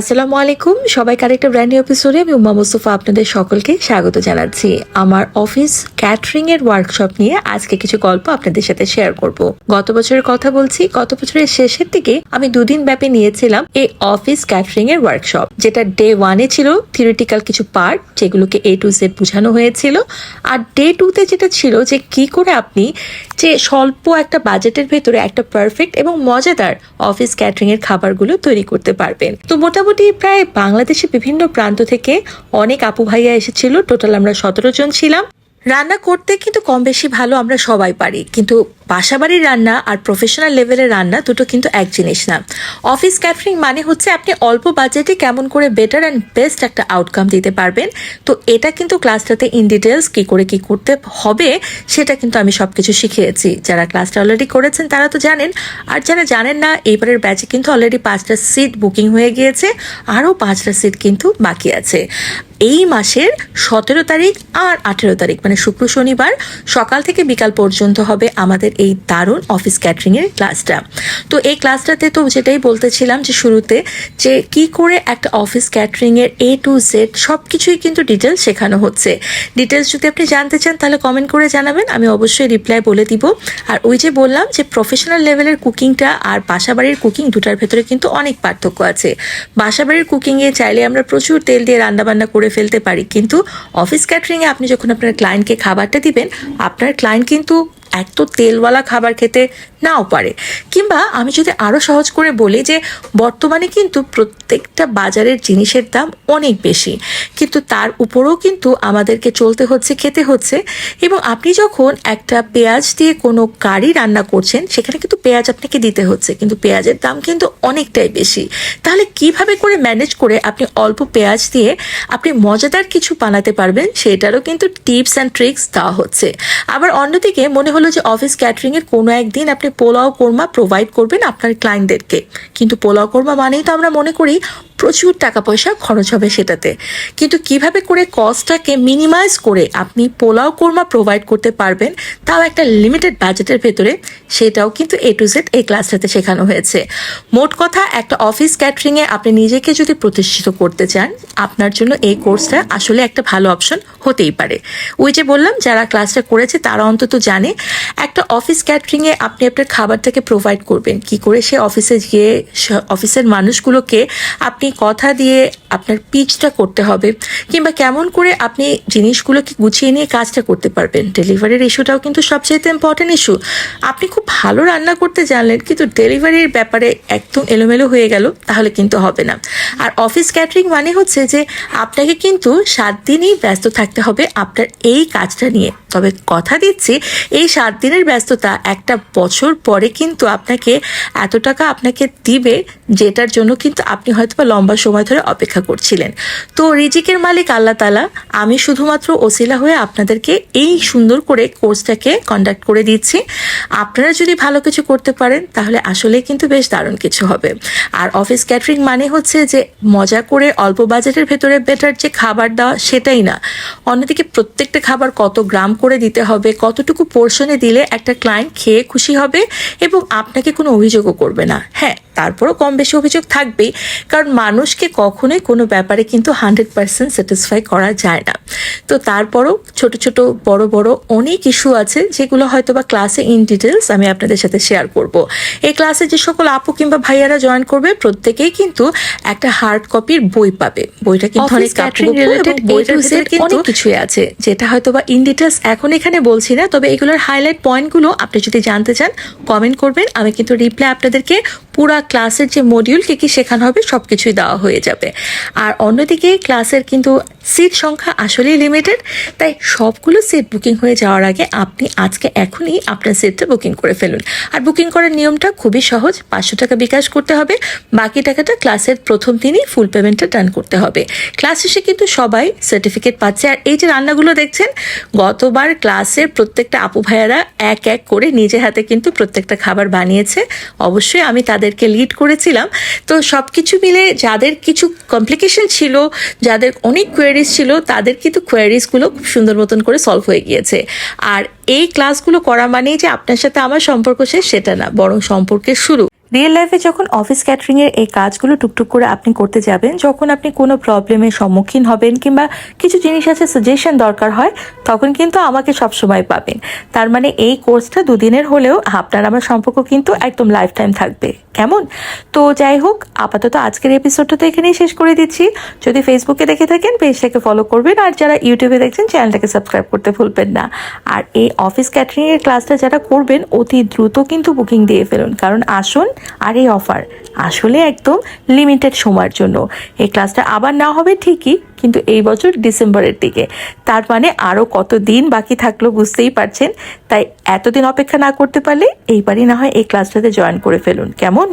আসসালামু আলাইকুম। সবাইকে আরেকটা ব্র্যান্ড নিউ এপিসোডে আমি উমা মুস্তফা আপনাদের সকলকে স্বাগত জানাচ্ছি। আমার অফিস ক্যাটারিং এর ওয়ার্কশপ নিয়ে আজকে কিছু গল্প আপনাদের সাথে শেয়ার করব। গত বছরের কথা বলছি, গত বছরের শেষের দিকে আমি দুদিন ব্যাপী নিয়েছিলাম এই অফিস ক্যাটারিং এর ওয়ার্কশপ যেটা ডে ওয়ানে ছিল থিওরিটিক্যাল কিছু পার্ট যেগুলোকে এ টু জেড বোঝানো হয়েছিল। আর ডে টুতে যেটা ছিল যে কি করে আপনি যে স্বল্প একটা বাজেটের ভেতরে একটা পারফেক্ট এবং মজাদার অফিস ক্যাটারিং এর খাবারগুলো তৈরি করতে পারবেন। তো মোটামুটি প্রায় বাংলাদেশের বিভিন্ন প্রান্ত থেকে অনেক আপু ভাইয়া এসেছিল। টোটাল আমরা সতেরো জন ছিলাম। রান্না করতে কিন্তু কম বেশি ভালো আমরা সবাই পারি। কিন্তু বাসাবাড়ির রান্না আর প্রফেশনাল লেভেলের রান্না দুটো কিন্তু এক জিনিস না। অফিস ক্যাটারিং মানে হচ্ছে আপনি অল্প বাজেটে কেমন করে বেটার অ্যান্ড বেস্ট একটা আউটকাম দিতে পারবেন। তো এটা কিন্তু ক্লাসটাতে ইন ডিটেলস কী করে কি করতে হবে সেটা কিন্তু আমি সব কিছু শিখিয়েছি। যারা ক্লাসটা অলরেডি করেছেন তারা তো জানেন। আর যারা জানেন না এবারের ব্যাচে কিন্তু অলরেডি পাঁচটা সিট বুকিং হয়ে গিয়েছে। আরও পাঁচটা সিট কিন্তু বাকি আছে। এই মাসের সতেরো তারিখ আর আঠেরো তারিখ মানে শুক্র শনিবার, সকাল থেকে বিকাল পর্যন্ত হবে আমাদের এই দারুণ অফিস ক্যাটারিংয়ের ক্লাসটা তো এই ক্লাসটাতে তো যেটাই বলতেছিলাম যে শুরুতে যে কি করে একটা অফিস ক্যাটারিংয়ের এ টু জেড সব কিছুই কিন্তু ডিটেলস শেখানো হচ্ছে। ডিটেলস যদি আপনি জানতে চান তাহলে কমেন্ট করে জানাবেন, আমি অবশ্যই রিপ্লাই বলে দিব। আর ওই যে বললাম যে প্রফেশনাল লেভেলের কুকিংটা আর বাসাবাড়ির কুকিং দুটার ভেতরে কিন্তু অনেক পার্থক্য আছে। বাসাবাড়ির কুকিংয়ে চাইলে আমরা প্রচুর তেল দিয়ে রান্নাবান্না করে ফেলতে পারি। কিন্তু অফিস ক্যাটারিংয়ে আপনি যখন আপনার ক্লায়েন্টকে খাবারটা দিবেন, আপনার ক্লায়েন্ট কিন্তু এত তেলওয়ালা খাবার খেতে নাও পারে। কিংবা আমি যদি আরও সহজ করে বলি যে, বর্তমানে কিন্তু প্রত্যেকটা বাজারের জিনিসের দাম অনেক বেশি। কিন্তু তার উপরেও কিন্তু আমাদেরকে চলতে হচ্ছে, খেতে হচ্ছে। এবং আপনি যখন একটা পেঁয়াজ দিয়ে কোনো কারি রান্না করছেন, সেখানে কিন্তু পেঁয়াজ আপনাকে দিতে হচ্ছে। কিন্তু পেঁয়াজের দাম কিন্তু অনেকটাই বেশি। তাহলে কীভাবে করে ম্যানেজ করে আপনি অল্প পেঁয়াজ দিয়ে আপনি মজাদার কিছু বানাতে পারবেন, সেটারও কিন্তু টিপস অ্যান্ড ট্রিক্স দেওয়া হচ্ছে। আবার অন্যদিকে মনে হলো যে, অফিস ক্যাটারিংয়ের কোনো একদিন আপনি পোলাও কোরমা প্রোভাইড করবেন আপনার ক্লায়েন্টদেরকে কিন্তু পোলাও কোরমা মানেই তো আমরা মনে করি প্রচুর টাকা পয়সা খরচ হবে সেটাতে। কিন্তু কীভাবে করে কস্টটাকে মিনিমাইজ করে আপনি পোলাও কোরমা প্রোভাইড করতে পারবেন, তাও একটা লিমিটেড বাজেটের ভেতরে, সেটাও কিন্তু এ টু জেড এই ক্লাসটাতে শেখানো হয়েছে। মোট কথা, একটা অফিস ক্যাটারিংয়ে আপনি নিজেকে যদি প্রতিষ্ঠিত করতে চান, আপনার জন্য এই কোর্সটা আসলে একটা ভালো অপশন হতেই পারে। ওই যে বললাম, যারা ক্লাসটা করেছে, তারা অন্তত জানে, একটা অফিস ক্যাটারিংয়ে আপনি আপনার খাবারটাকে প্রোভাইড করবেন। কি করে সে অফিসে গিয়ে অফিসের মানুষগুলোকে আপনি কথা দিয়ে আপনার পিচটা করতে হবে কিংবা কেমন করে আপনি জিনিসগুলোকে গুছিয়ে নিয়ে কাজটা করতে পারবেন। ডেলিভারির ইস্যুটাও কিন্তু সবচেয়ে ইম্পর্টেন্ট ইস্যু আপনি খুব ভালো রান্না করতে জানলেন, কিন্তু ডেলিভারির ব্যাপারে একদম এলোমেলো হয়ে গেল, তাহলে কিন্তু হবে না। আর অফিস ক্যাটারিং মানে হচ্ছে যে, আপনাকে কিন্তু সাত দিনই ব্যস্ত থাকতে হবে আপনার এই কাজটা নিয়ে। তবে কথা দিচ্ছি, এই সাত দিনের ব্যস্ততা একটা বছর পরে কিন্তু আপনাকে এত টাকা আপনাকে দিবে যেটার জন্য কিন্তু আপনি হয়তো বা লম্বা সময় ধরে অপেক্ষা করছিলেন। তো রিজিকের মালিক আল্লাহ তালা আমি শুধুমাত্র ওসিলা হয়ে আপনাদেরকে এই সুন্দর করে কোর্সটাকে কন্ডাক্ট করে দিচ্ছি। আপনারা যদি ভালো কিছু করতে পারেন, তাহলে আসলে কিন্তু বেশ দারুণ কিছু হবে। আর অফিস ক্যাটারিং মানে হচ্ছে যে, মজা করে অল্প বাজেটের ভেতরে বেটার যে খাবার দেওয়া সেটাই না। অন্যদিকে প্রত্যেকটা খাবার কত গ্রাম করে দিতে হবে, কতটুকু পোর্শনে দিলে একটা ক্লায়েন্ট খেয়ে খুশি হবে এবং আপনাকে কোনো অভিযোগও করবে না। হ্যাঁ তারপরও কম বেশি অভিযোগ থাকবেই কারণ মানুষকে কখনোই কোনো ব্যাপারে কিন্তু হান্ড্রেড পার্সেন্ট স্যাটিসফাই করা যায় না। তো তারপরও ছোট ছোট বড় বড় অনেক ইস্যু আছে যেগুলো হয়তো বা ক্লাসে ইন ডিটেলস আমি আপনাদের সাথে শেয়ার করব। এই ক্লাসে যে সকল আপু কিংবা ভাইয়ারা জয়েন করবে প্রত্যেকেই কিন্তু একটা হার্ড কপির বই পাবে। বইটা কিন্তু অনেক বইটার কিন্তু অনেক কিছুই আছে। যেটা হয়তো বা ইন ডিটেলস এখন এখানে বলছি না তবে এগুলোর হাইলাইট পয়েন্টগুলো আপনি যদি জানতে চান কমেন্ট করবেন। আমি কিন্তু রিপ্লাই আপনাদেরকে পুরা ক্লাসের যে মডিউল কি কি শেখানো হবে সব কিছুই দেওয়া হয়ে যাবে। আর অন্যদিকে ক্লাসের কিন্তু সিট সংখ্যা আসলেই লিমিটেড তাই সবগুলো সিট বুকিং হয়ে যাওয়ার আগে আপনি আজকে এখনই আপনার সিটটা বুকিং করে ফেলুন। আর বুকিং করার নিয়মটা খুবই সহজ, পাঁচশো টাকা বিকাশ করতে হবে, বাকি টাকাটা ক্লাসের প্রথম দিনই ফুল পেমেন্টটা ডান করতে হবে। ক্লাস শেষে কিন্তু সবাই সার্টিফিকেট পাচ্ছে, আর এই যে রান্নাগুলো দেখছেন, গতবার ক্লাসের প্রত্যেকটা আপু ভাইয়ারা এক এক করে নিজে হাতে কিন্তু প্রত্যেকটা খাবার বানিয়েছে। অবশ্যই আমি তাদেরকে লিড করেছিলাম। তো সব কিছু মিলে যাদের কিছু কমপ্লিকেশন ছিল, যাদের অনেক কোয়ারিজ ছিল, তাদের কিন্তু কোয়ারিজগুলো খুব সুন্দর মতন করে সলভ হয়ে গিয়েছে। আর এই ক্লাসগুলো করা মানেই যে আপনার সাথে আমার সম্পর্ক শেষ, সেটা না, বরং সম্পর্কের শুরু। রিয়েল লাইফে যখন অফিস ক্যাটারিং এর এই কাজগুলো টুকটুক করে আপনি করতে যাবেন, যখন আপনি কোনো প্রবলেমের সম্মুখীন হবেন কিংবা কিছু জিনিস আছে সাজেশন দরকার হয়, তখন কিন্তু আমাকে সবসময় পাবেন। তার মানে এই কোর্সটা দুদিনের হলেও আপনার আমার সম্পর্ক কিন্তু একদম লাইফ টাইম থাকবে। কেমন? তো যাই হোক, আপাতত আজকের এপিসোডটা তো এখানেই শেষ করে দিচ্ছি। যদি ফেসবুকে দেখে থাকেন পেজটাকে ফলো করবেন, আর যারা ইউটিউবে দেখছেন চ্যানেলটাকে সাবস্ক্রাইব করতে ভুলবেন না। আর এই অফিস ক্যাটারিং এর ক্লাসটা যারা করবেন, অতি দ্রুত কিন্তু বুকিং দিয়ে ফেলুন। কারণ আসুন আর এই অফার আসলে একদম লিমিটেড সময়ের জন্য। এই ক্লাসটা আবার না হবে ঠিকই, কিন্তু এই বছর ডিসেম্বরের দিকে। তার মানে আরও কত দিন বাকি থাকল বুঝতেই পারছেন, তাই এতদিন অপেক্ষা না করতে পারলে এইবারই না হয় এই ক্লাসটাতে জয়েন করে ফেলুন। কেমন?